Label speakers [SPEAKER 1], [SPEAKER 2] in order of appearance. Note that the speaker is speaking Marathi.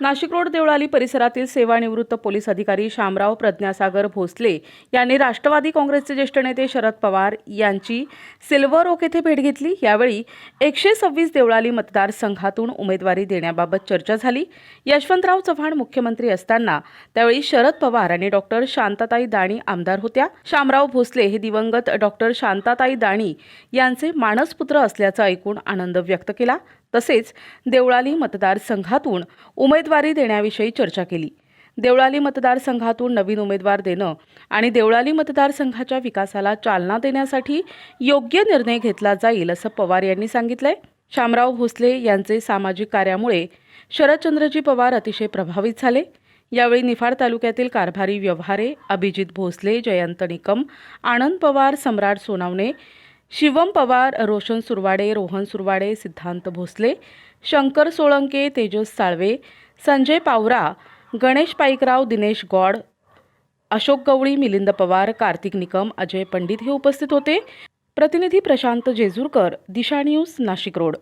[SPEAKER 1] नाशिक रोड देवळाली परिसरातील सेवानिवृत्त पोलीस अधिकारी शामराव प्रज्ञासागर भोसले यांनी राष्ट्रवादी काँग्रेसचे ज्येष्ठ नेते शरद पवार यांची सिल्वर ओक येथे भेट घेतली. यावेळी एकशे सव्वीस देवळाली मतदारसंघातून उमेदवारी देण्याबाबत चर्चा झाली. यशवंतराव चव्हाण मुख्यमंत्री असताना त्यावेळी शरद पवार आणि डॉक्टर शांताताई दाणी आमदार होत्या. शामराव भोसले हे दिवंगत डॉक्टर शांताताई दाणी यांचे मानसपुत्र असल्याचं ऐकून आनंद व्यक्त केला. तसेच देवळाली मतदारसंघातून उमेदवारी देण्याविषयी चर्चा केली. देवळाली मतदारसंघातून नवीन उमेदवार देणं आणि देवळाली मतदारसंघाच्या विकासाला चालना देण्यासाठी योग्य निर्णय घेतला जाईल असं पवार यांनी सांगितलंय. शामराव भोसले यांचे सामाजिक कार्यामुळे शरदचंद्रजी पवार अतिशय प्रभावित झाले. यावेळी निफाड तालुक्यातील कारभारी व्यवहारे अभिजित भोसले जयंत निकम आनंद पवार सम्राट सोनावणे शिवम पवार रोशन सुरवाडे रोहन सुरवाडे सिद्धांत भोसले शंकर सोळंके तेजस साळवे संजय पावरा गणेश पाईकराव दिनेश गॉड अशोक गवळी मिलिंद पवार कार्तिक निकम अजय पंडित हे उपस्थित होते. प्रतिनिधी प्रशांत जेजूरकर दिशा न्यूज नाशिक रोड.